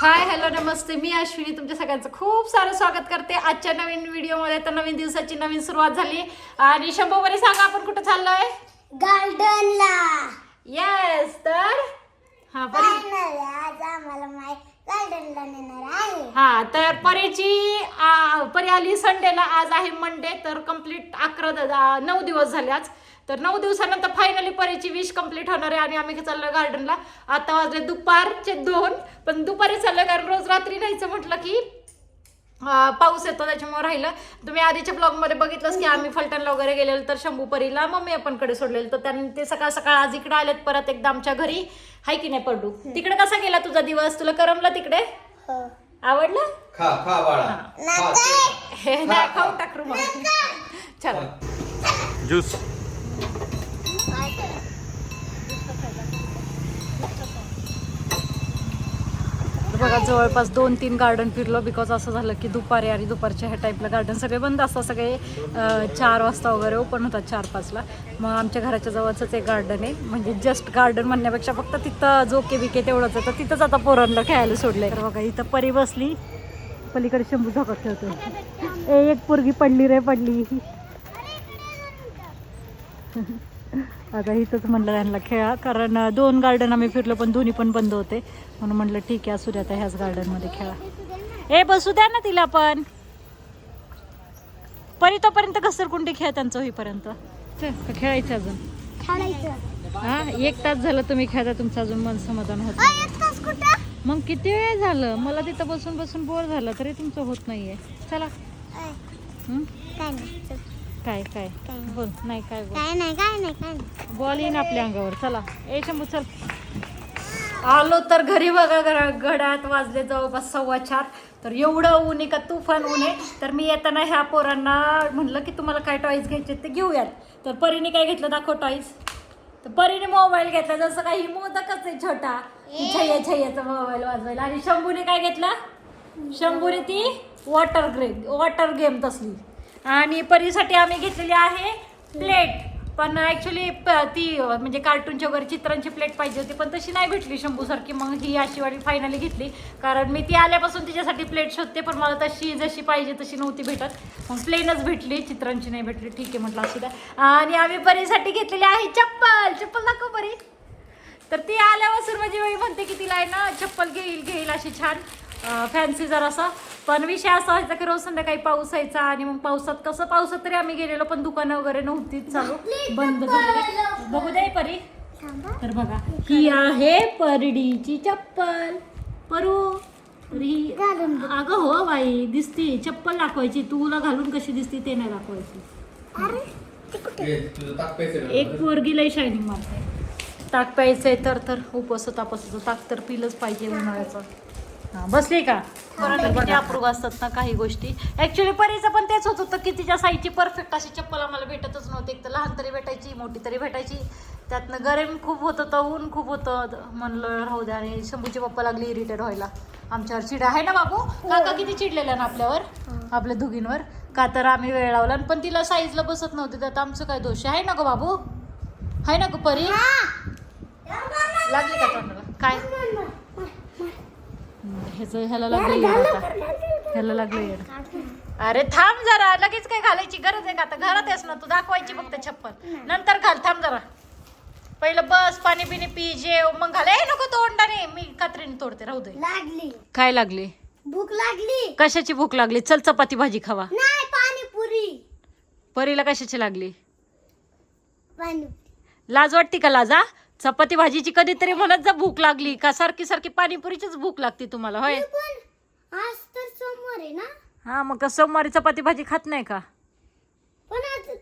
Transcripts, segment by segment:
Hi hello नमस्ते. मी अश्विनी. तुमच्या सगळ्यांचं खूप सारं स्वागत करते. आजच्या नवीन व्हिडिओमध्ये तर नवीन दिवसाची नवीन सुरुवात झाली. आणि शंभूवरी सांगा आपण कुठं चाललोय? गार्डनला. येस तर? हा परी आज आम्हाला माय गार्डनला नेणार आहे. हा तर परीची आ, परी आली. संडेला आज आहे मंडे तर कंप्लीट अकरा द- आ, नऊ दिवस झाले आज. तर नऊ दिवसानंतर फायनली परीची विश कंप्लीट होणार आहे आणि आम्ही चाललोय गार्डनला आता वाजले दुपारचे दोन पण दुपारी चाललोय कारण रोज रात्री न्यायचं म्हटलं की पाऊस येतो त्याच्यामुळे राहिलं. तुम्ही आधीच्या ब्लॉगमध्ये बघितलंच की आम्ही फलटणला वगैरे गेलेलो तर शंभूपरीला मम्मी आपणकडे सोडलेलं. तर त्यांनी ते सकाळ सकाळ आज इकडे आलेत परत एकदा आमच्या घरी. हाय की नाही पडू? तिकडे कसा गेला तुझा दिवस? तुला करमला तिकडे? हो. आवडलं? खा खा बाळा. खा, ते खा. हे नाही खाऊ टाक रुमाल चला. ज्यूस बघा जवळपास दोन तीन गार्डन फिरलो बिकॉज असं झालं की दुपारी आणि दुपारच्या ह्या टाईपला गार्डन सगळे बंद असतात सगळे चार वाजता वगैरे ओपन होतात चार पाचला मग आमच्या घराच्या जवळचंच एक गार्डन आहे. म्हणजे जस्ट गार्डन म्हणण्यापेक्षा फक्त तिथं जोके बिके तेवढंच आहे. तर तिथंच आता पोरांना खेळायला सोडलंय. तर बघा इथं परी बसली. पलीकडे शंभू झोकत खेळतो ए एक पोरगी पडली रे पडली. आता इथंच म्हणलं त्यांना खेळा कारण दोन गार्डन आम्ही फिरलो पण दोन्ही पण बंद होते. म्हणून म्हणलं ठीक आहे असू द्या आता ह्याच गार्डनमध्ये खेळा. ए बसू द्या ना तिला पण. परी तोपर्यंत घसरकुंडी खेळ त्यांचं होईपर्यंत. खेळायचं अजून. हा एक तास झालं तुम्ही खेळता तुमचं अजून मन समाधान होत मग किती वेळ झालं? मला तिथं बसून बसून बोर झालं तरी तुमचं होत नाहीये. चला. काय. काय. बोल. नाही काय बोल? काय नाही काय नाही काय नाही. बॉल येईन आपल्या अंगावर. चला. ए शंभू चल. आलो तर घरी बघा घरा घड्यात वाजले जवळपास सव्वा चार. तर एवढं ऊन आहे का? तुफान ऊन आहे. तर मी येताना ह्या पोरांना म्हणलं की तुम्हाला काय टॉईज घ्यायचे ते घेऊयात. तर परीने काय घेतलं? दाखव टॉईज तर परीने मोबाईल घेतला. जसं काही मोदकच आहे छोटा. छय्या छय्याचा मोबाईल वाजवायला. आणि शंभूने काय घेतलं? शंभूने ती वॉटर ग्रे वॉटर गेम तसली. आणि परीसाठी आम्ही घेतलेली आहे प्लेट. पण ॲक्च्युली ती म्हणजे कार्टूनची वगैरे चित्रांची प्लेट पाहिजे होती पण तशी नाही भेटली शंभूसारखी. मग ही अशी वाली फायनली घेतली. कारण मी ती आल्यापासून तिच्यासाठी प्लेट शोधते पण मला तशी जशी पाहिजे तशी नव्हती भेटत. मग प्लेनच भेटली चित्रांची नाही भेटली. ठीक आहे म्हटलं असू द्या. आणि आम्ही परीसाठी घेतलेली आहे चप्पल. चप्पल दाखव परी. तर ती आल्यावर सर्व वेळी म्हणते की तिला आहे ना चप्पल घेईल घेईल अशी छान. फॅन्सी जरासा. पण विषय असा व्हायचा की रोज संध्याकाळी पाऊस यायचा आणि मग पावसात कसं पावसात तरी आम्ही गेलेलो पण दुकानं वगैरे नव्हतीच चालू. बंद झाली. बघू दे परी. तर बघा ही आहे परडीची चप्पल. परू ही अगं हो बाई दिसती. चप्पल दाखवायची. तुला घालून कशी दिसती ते नाही दाखवायची. अरे ते कुठे? ए, तुझं ताक पैसे एक पोरगी लय शायनिंग मारते. ताक प्यायचंय तर तर उपवास तापासाचं ताक तर पिलंच पाहिजे उन्हाळ्याचं. बसली का? बरं किती अप्रूव असतात ना काही गोष्टी. ऍक्च्युली परीचं पण तेच होत होतं की तिच्या साईजची परफेक्ट अशी चप्पल आम्हाला भेटतच नव्हती. एक तर लहान तरी भेटायची मोठी तरी भेटायची. त्यातनं गरम खूप होत होतं ऊन खूप होतं. म्हणलं राहू द्या आणि शंभूची पप्पा लागली इरिटेड व्हायला. आमच्यावर चिड. आहे ना बाबू? काका किती चिडलेला ना आपल्यावर? आपल्या दुघींवर. का तर आम्ही वेळ लावला आणि पण तिला साईजला बसत नव्हते त्यात आमचं काय दोष? आहे ना गो बाबू? आहे ना गो परी? लागली का तोंडाला? काय? ह्याचं ह्याला लागलं आता. ह्याला लागलं येड. अरे थांब जरा लगेच काय घालायची गरज आहे का आता? घरात आहेस ना तू दाखवायची फक्त छप्पन नंतर घाल थांब जरा. पहिलं बस पाणी पिणी पी जेव मग घाल. ए नको तोंडाने मी कात्रीने तोडते राहू दे. लागली. काय लागली? भूक लागली. कशाची भूक लागली? चल चपाती भाजी खावा. नाही पाणीपुरी. परीला कशाची लागली? लाज वाटते का लाजा? चपाती भाजीची कधीतरी म्हणत जा भूक लागली का? सारखी सारखी पाणीपुरीचीच भूक लागते तुम्हाला होय? पण आज तर सोमवार आहे ना? हा मग का सोमवारी चपाती भाजी खात नाही का? पण आज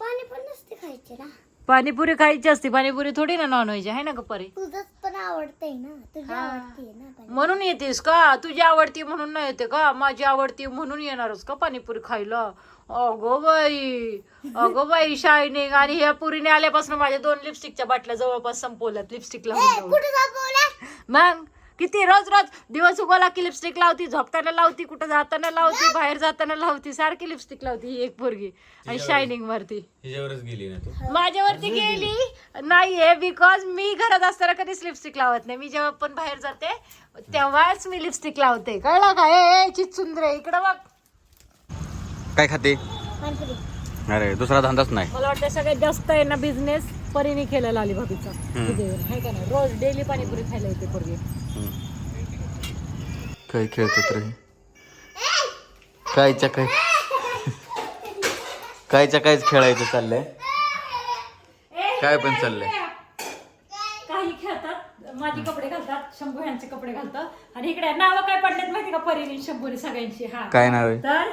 पाणी पण नसते खायचे ना. पाणीपुरी खायची असते पाणीपुरी थोडी ना नॉनव्हेज आहे ना का परी? तुझंच पण आवडतंय ना तुझी हा. आवडते ना पाणी. म्हणून येतेस का? तुझी आवडती म्हणून नाही येते का? माझी आवडती म्हणून येणारच का पाणीपुरी खायला? अगो बाई अगो बाई शायनिंग आणि ह्या पुरीने आल्यापासून माझ्या दोन लिपस्टिकच्या बाटल्या जवळपास संपवल्यात लिपस्टिक ए, लावून मग? किती रोज रोज दिवस उगवला की लिपस्टिक लावती झोपताना लावती कुठं जाताना लावती बाहेर जाताना लावती सारखी लिपस्टिक लावती ही एक पोरगी. आणि शायनिंग वरती. हिच्यावरच गेली ना तू? माझ्यावरती गेली? नाहीये बिकॉज मी घरात असताना कधीच लिपस्टिक लावत नाही. मी जेव्हा पण बाहेर जाते तेव्हाच मी लिपस्टिक लावते. कळलं का? ए चित सुंदर इकडं बघ. काय खाते? अरे दुसरा धंदाच नाही. मला वाटतं सगळ्यात जास्त आहे ना बिझनेस परीने केलेला आली भाभीचा आहे का नाही? रोज डेली पाणीपुरी खायला येते पोरगी. काय खेळतात रे? कायच्या काय? कायच्या कायच खेळायचं चाललंय? काय पण चाललंय. काही खेळतात. माझे कपडे घालतात. शंभू यांचे कपडे घालतात. आणि इकडे नाव काय पडलेत माहिती का? परीने शंभूने सगळ्यांची. हा. काय नाव आहे? तर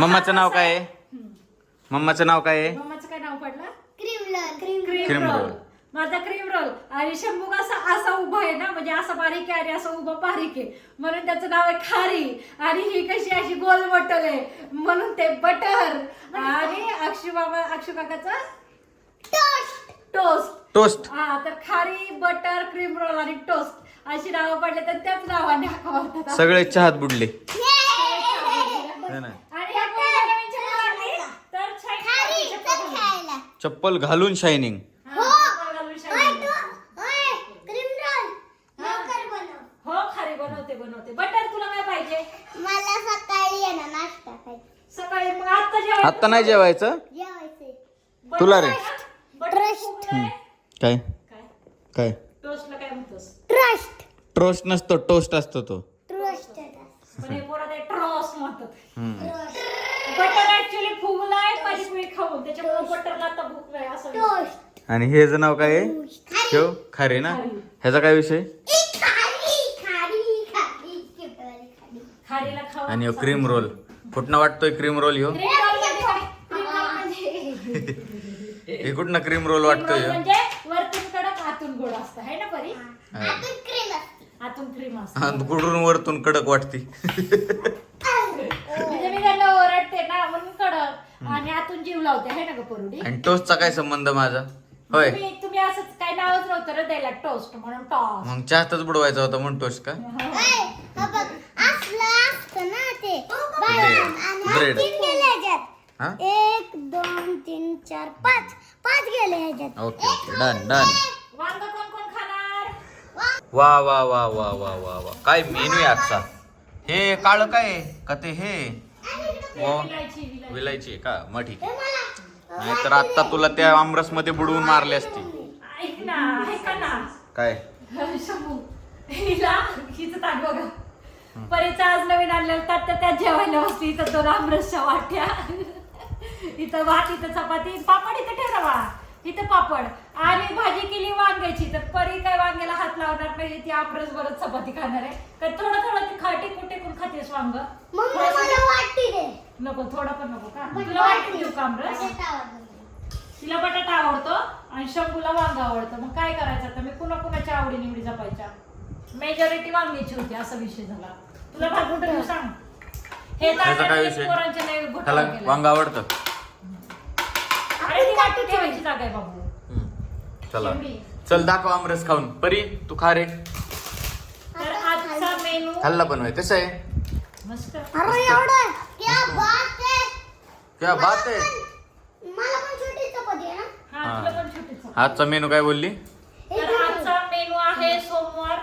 मम्माचं नाव काय आहे. मम्माचं नाव काय आहे? मम्माचं काय नाव पडलं? Cream cream cream Cream roll. माझा क्रीम रोल आणि शंभू कसा असा उभा आहे ना म्हणजे असा बारीक आहे आणि असं उभा बारीक आहे. म्हणून त्याचं नाव आहे खारी. आणि ही कशी अशी गोल बटल आहे. म्हणून ते बटर. आणि अक्षू बाबा अक्षू काकाचा? टोस्ट टोस्ट हा तर खारी बटर क्रीम रोल आणि टोस्ट अशी नावं पडले तर त्याच नावाने हाका मारतात सगळे चहात बुडले. है ना? आणि ह्या पोरीला नवीन चप्पल आणली, तर शाईनिंग चप्पल घालून. खायला चप्पल घालून शायनिंग. हा, चप्पल घालून शाईनिंग. क्रीम रोल लवकर बनव हो खारी बनवते बनवते. बटर तुला काय पाहिजे? मला सकाळी आहे ना नाश्ता खायचा सकाळी मग आता जेवायचं? आत्ता नाही जेवायचं? तुला रे. आहे? फुगलंय. काय? काय? काय? टोस्टला काय म्हणतोस? ट्रस्ट टोस्ट नसतो टोस्ट असतो तो. ट्रस्ट पण हे म्हणतात हम्म. बटर ऍक्च्युली फुगलाय माझी पोळी खाऊन त्याच्यामुळे बटरला आता भूक नाही असं टोस्ट आणि हे नाव काय आहे? ठेव खारे ना? खारी. ह्याचा काय विषय? खारी खारी खारी चिपळी खारी. खारीला खाऊ आणि क्रीम रोल कुठनं वाटतोय क्रीम रोल ह्यो म्हणजे म्हणजे हे कुठनं क्रीम रोल वाटतोय रोल ह्यो? म्हणजे वरतून कडक आतून गोड असतं. है ना परी? आपण क्रीम असते. आतून क्रीम असतं. हा, गुडून वरतून कडक वाटती म्हणजे मी त्यांना ओरडते ना म्हणून कडक आणि आतून जीव लावते है ना ग परुडी? आणि टोस्टचा काय संबंध माझा? होय. तुम्ही तुम्ही असंच काय नावच नव्हतं रे द्यायला टोस्ट म्हणून टॉस मग चहातच बुडवायचा होता म्हणून टोस्ट का? ऐ, हा बघ, असलं असतं ना ते. Bread. आणि हा Bread. तीन गेले ह्याच्यात. हा? एक दोन तीन चार पाच. पाच गेले ह्याच्यात. Okay okay. Done done. वांग कोण कोण खाणार? वा वा वा वा वा वा वा. काय मेनू आहे आजचा? हे काळ काय आहे? का ते हे? वा. विलायची आहे का? मग ठीक आहे. मला नाहीतर आता तुला त्या आमरसमध्ये बुडवून मारली असती. ऐक ना ऐका ना. काय? शंभू हिला हिचं ताट बघा. परीचा आज नवीन आणलेलं ताट तर त्यात जेवायला बसते इथं दोन आमरसच्या वाट्या. इथं भात इथं चपाती. पापड इथं बाळा. इथं पापड. आणि भाजी केली वांग्याची. तर परी काय वांग्याला हात लावणार नाही ती आमरस बरं चपाती खाणार आहे. काय थोडं थोडं ती खाटी कुठे कोण खातेस वांग. वाटते नको थोडं पण नको का? तुला वाटून देऊ का आमरस? बटाटा आवडतो. तिला बटाटा आवडतो आणि शंभूला वांग आवडतं. मग काय करायचं? आता मी कुणा कुणाच्या आवडी निवडी जपायच्या? मेजॉरिटी वांग्याची होती असा विषय झाला. तुला भात कुठं सांग? हे तर? पोरांच्या नाही. वांग आवडतं? अरे ती वाटी ठेवायची जागा आहे बाबू. हम्म. चला. दाखव आमरस खाऊन. परी तू खा रे. तर आजचा मेनू खाल्ला पण होय कसं आहे. मस्त. अरे एवढं? क्या बात आहे. क्या बात आहे. मला पण छोटी चपाती आहे ना? हा हा. तुला पण छोटीच आजचा मेनू काय बोलली? तर आजचा मेनू आहे सोमवार.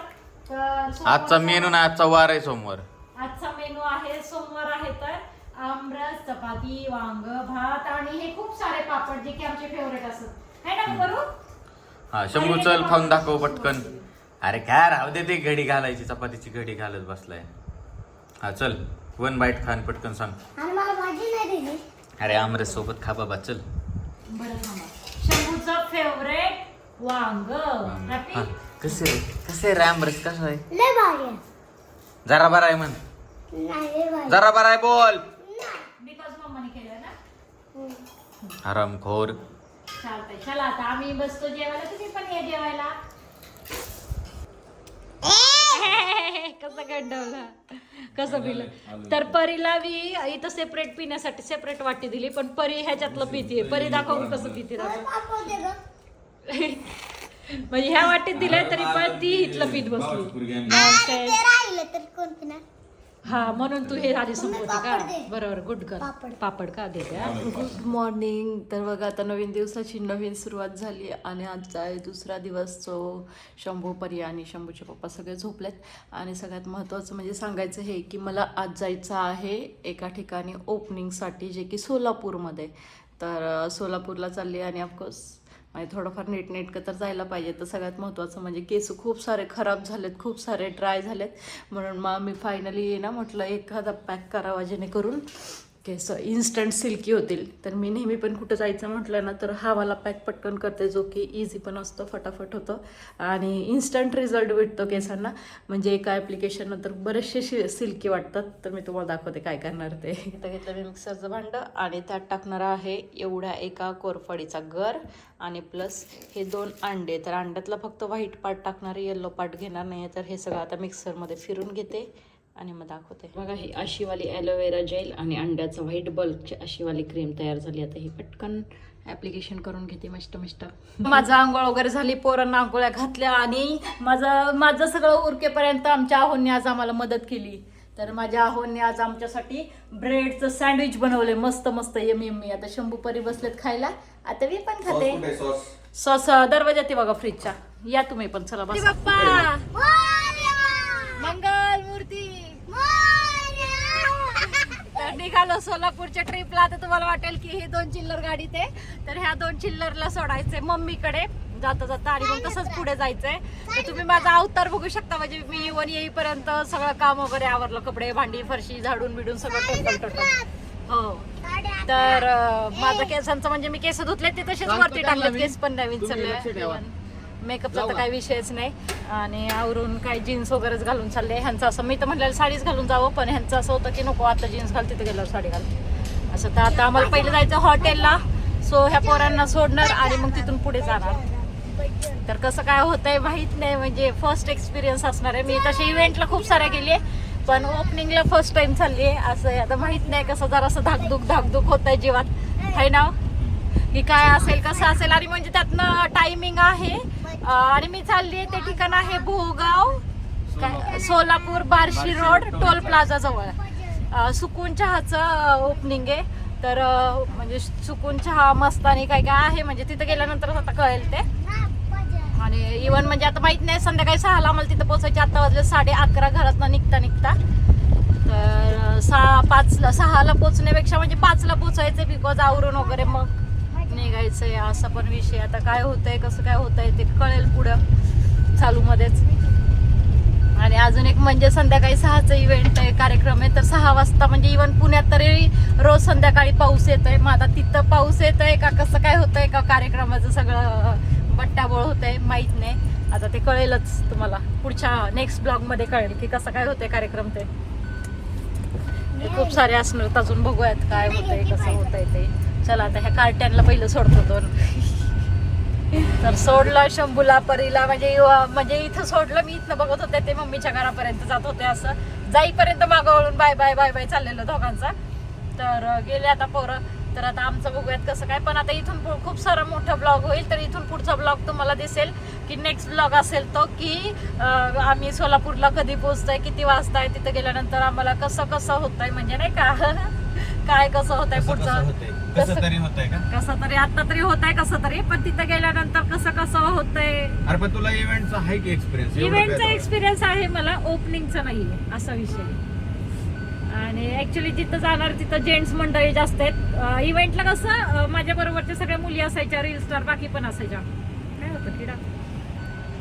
तर सोमवार- आजचा मेनू ना आजचा वार आहे सोमवार. आजचा मेनू आहे सोमवार आहे तर आमरस चपाती वांग भात आणि हे खूप सारे पापड जे की आमचे फेवरेट असतात. है ना बरोबर हा शंभू चल खाऊन दाखव पटकन. अरे काय राहू दे ते घडी घालायची चपातीची घडी घालत बसलाय. हा चल वन बाईट खान पटकन सांग. आणि मला भाजी नाही दिली. अरे आमरस सोबत खा बाबा चल. बरं थांबा. शंभूचं फेवरेट वांग. हा, कसे रे कसे रे आमरस कसं आहे? लय भारी आहे. जरा बरा आहे म्हण. नाही लय भारी जरा बरा आहे बोल बिकॉज मम्माने केलं ना आराम खोर चालतंय चला आता आम्ही बसतो जेवायला. तुम्ही पण या जेवायला. कसं गंडवलं? कसं पिलं? तर परीला मी इथं सेपरेट पिण्यासाठी सेपरेट वाटी दिली पण परी ह्याच्यातलं पितीये. परी दाखवून कसं पिते. म्हणजे ह्या वाटेत दिलंय तरी पण ती इथलं पीठ बसली. हा म्हणून तू हे आधी संपवते का. बरोबर गुड गर्ल पापड. पापड का देते हा? गुड मॉर्निंग तर बघा आता नवीन दिवसाची नवीन सुरुवात झाली आणि आजचा आहे दुसरा दिवस जो शंभू परी आणि शंभूचे पप्पा सगळे झोपलेत आणि सगळ्यात महत्त्वाचं म्हणजे सांगायचं हे की मला आज जायचं आहे एका ठिकाणी ओपनिंगसाठी जे की सोलापूरमध्ये तर सोलापूरला चालली आणि ऑफकोर्स म्हणजे थोडंफार नीटनेटकं तर जायला पाहिजे. तर सगळ्यात महत्त्वाचं म्हणजे केस खूप सारे खराब झालेत खूप सारे ड्राय झालेत. म्हणून मग मी फायनली ना म्हटलं एखादा पॅक करावा जेणेकरून केस इन्स्टंट सिल्की होतील. तर मी नेहमी पण कुठं जायचं म्हटलं ना तर हा वाला पॅक पटकन करते जो की इझी पण असतो फटाफट होतं. आणि इन्स्टंट रिझल्ट भेटतो केसांना. म्हणजे एका ॲप्लिकेशन नंतर बरेचसे शि सिल्की वाटतात. तर मी तुम्हाला दाखवते काय करणार ते. इथं घेतलं मी मिक्सरचं भांडं आणि त्यात टाकणार आहे एवढ्या एका कोरफडीचा गर आणि प्लस हे दोन अंडे. तर अंड्यातला फक्त व्हाईट पार्ट टाकणार येल्लो पार्ट घेणार नाही तर हे सगळं आता मिक्सरमध्ये फिरून घेते. आणि मग दाखवते. बघा ही अशीवाली ॲलोवेरा जेल आणि अंड्याचं व्हाईट बल्बची अशीवाली क्रीम तयार झाली. आता ही पटकन ॲप्लिकेशन करून घेते मस्त मस्त. माझं आंघोळ वगैरे झाली पोरांना आंघोळ्या घातल्या आणि माझं माझं सगळं उरकेपर्यंत आमच्या आहोंनी आज आम्हाला मदत केली. तर माझ्या आहोंनी आज आमच्यासाठी ब्रेडचं सँडविच बनवले मस्त मस्त यमी यमी आता शंभू परी बसलेत खायला. आता मी पण खाते. सॉस दरवाजात आहे? बघा फ्रीजच्या या तुम्ही पण चला बस. मंगल मूर्ती तर निघालो सोलापूरच्या ट्रिपला तर तुम्हाला वाटेल की हे दोन चिल्लर गाडी ते तर ह्या दोन चिल्लरला सोडायचंय मम्मीकडे. जाता जाता आणि मग तसंच पुढे जायचंय. तर तुम्ही माझा अवतार बघू शकता. म्हणजे मी इवन येईपर्यंत सगळं काम वगैरे आवरलं. कपडे भांडी फरशी झाडून बिडून सगळं टोटल टोटल हो. तर माझं केसांचं म्हणजे मी केस धुतले ते तसेच वरती टाकले केस पण नवीन सगळे मेकअपचा तर काही विषयच नाही. आणि आवरून काही जीन्स वगैरेच घालून चालले. ह्यांचं असं मी तर म्हटलं साडीच घालून जावं पण ह्यांचं असं होतं की नको आता जीन्स घाल तिथे गेल्यावर साडी घाल. असं तर आता आम्हाला पहिलं जायचं हॉटेलला. सो ह्या पोरांना सोडणार आणि मग तिथून पुढे जाणार. तर कसं काय होतंय माहीत नाही. म्हणजे फर्स्ट एक्सपिरियन्स असणार आहे. मी तसे इव्हेंटला खूप साऱ्या गेले पण ओपनिंगला फर्स्ट टाइम चालली आहे असं आहे. आता माहीत नाही कसं जरासं धाकधूक धाकधूक होत आहे जीवात. आहे ना? की काय असेल कसं असेल आणि म्हणजे त्यातनं टायमिंग आहे. आणि मी चालली आहे ते ठिकाण आहे Bhogaon. Solapur. Barshi road toll plaza जवळ. सुकून चहाचं ओपनिंग आहे. तर म्हणजे सुकून चहा मस्त आणि काय काय आहे म्हणजे तिथं गेल्यानंतरच आता कळेल ते. आणि इवन म्हणजे आता माहीत नाही संध्याकाळी सहाला आम्हाला तिथं पोहोचायचे आता वाजले साडे अकरा घरातनं निघता निघता. तर सहा पाचला सहाला पोचण्यापेक्षा म्हणजे पाचला पोचायचं बिकॉज आवरून वगैरे मग. निघायचंय असा पण विषय. आता काय होतंय कसं काय होतंय ते कळेल पुढं चालू मध्येच आणि अजून एक म्हणजे संध्याकाळी सहाचा इव्हेंट आहे कार्यक्रम आहे. तर सहा वाजता म्हणजे इवन पुण्यात तरी रोज संध्याकाळी पाऊस येतोय. मग आता तिथं पाऊस येतोय का कसं काय होतंय का कार्यक्रमाचं सगळं बट्टाबोळ आहे माहीत नाही. आता ते कळेलच तुम्हाला. पुढच्या नेक्स्ट ब्लॉगमध्ये कळेल की कसं काय होतंय कार्यक्रम ते. ते खूप सारे असणार अजून बघूयात काय होतंय कसं होतंय ते. चला आता ह्या कार्ट्यांना पहिलं सोडतो दोन. तर सोडलं शंभूला परीला म्हणजे म्हणजे इथं सोडलं मी इथनं बघत होते ते मम्मीच्या घरापर्यंत जात होते असं. जाईपर्यंत मागं वळून बाय बाय बाय बाय चाललेलं दोघांचा. तर गेले आता पोरं. तर आता आमचं बघूयात कसं काय. पण आता इथून खूप सारा मोठा ब्लॉग होईल तर इथून पुढचा ब्लॉग तुम्हाला दिसेल की नेक्स्ट ब्लॉग असेल तो की आम्ही सोलापूरला कधी पोहोचतोय किती वाजता आहे तिथं गेल्यानंतर आम्हाला कसं कसं होतंय म्हणजे नाही का? काय कसं होतंय पुढचं? कसं तरी होतंय का? कसं तरी आता तरी होत आहे कसं तरी पण तिथं गेल्यानंतर कसं कसं होतंय? अरे पण तुला इव्हेंटचा आहे की एक्सपिरियन्स इव्हेंटचा एक्सपिरियन्स आहे मला ओपनिंगचा नाहीये असा विषय. आणि ऍक्च्युली जिथं जाणार तिथं जेंट्स मंडळी जास्त आहेत. इव्हेंटला कसं माझ्या बरोबरच्या सगळ्या मुली असायच्या रील स्टार बाकी पण असायच्या. काय होतं किडा?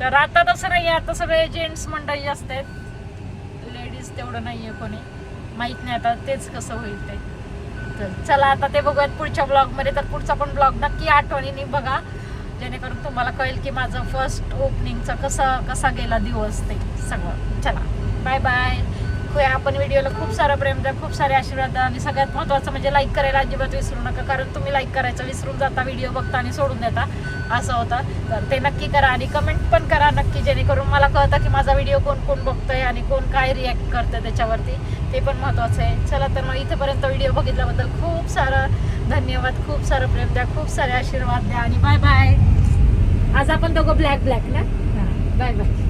तर आता तसं नाही आता सगळे जेंट्स मंडळी जास्त आहेत. लेडीज तेवढं नाहीये कोणी. माहीत नाही आता तेच कसं होईल ते. तर चला आता ते बघूयात पुढच्या ब्लॉगमध्ये तर पुढचा पण ब्लॉग नक्की आठवणीने बघा. जेणेकरून तुम्हाला कळेल की माझं फर्स्ट ओपनिंगचा कसा कसा गेला दिवस ते सगळं. चला बाय बाय आपण व्हिडिओला खूप सारं प्रेम द्या खूप सारे आशीर्वाद द्या. आणि सगळ्यात महत्त्वाचं म्हणजे लाईक करायला अजिबात विसरू नका कारण तुम्ही लाईक करायचं विसरून जाता व्हिडिओ बघता आणि सोडून देता. असं होतं. तर ते नक्की करा आणि कमेंट पण करा नक्की जेणेकरून मला कळतं की माझा व्हिडिओ कोण कोण बघतोय आणि कोण काय रिॲक्ट करतंय त्याच्यावरती. ते पण महत्त्वाचं आहे. चला तर मग इथेपर्यंत व्हिडिओ बघितल्याबद्दल खूप सारं धन्यवाद खूप सारं प्रेम द्या खूप सारे आशीर्वाद द्या. आणि बाय बाय आज आपण दोघं ब्लॅक ब्लॅक ना? Bye bye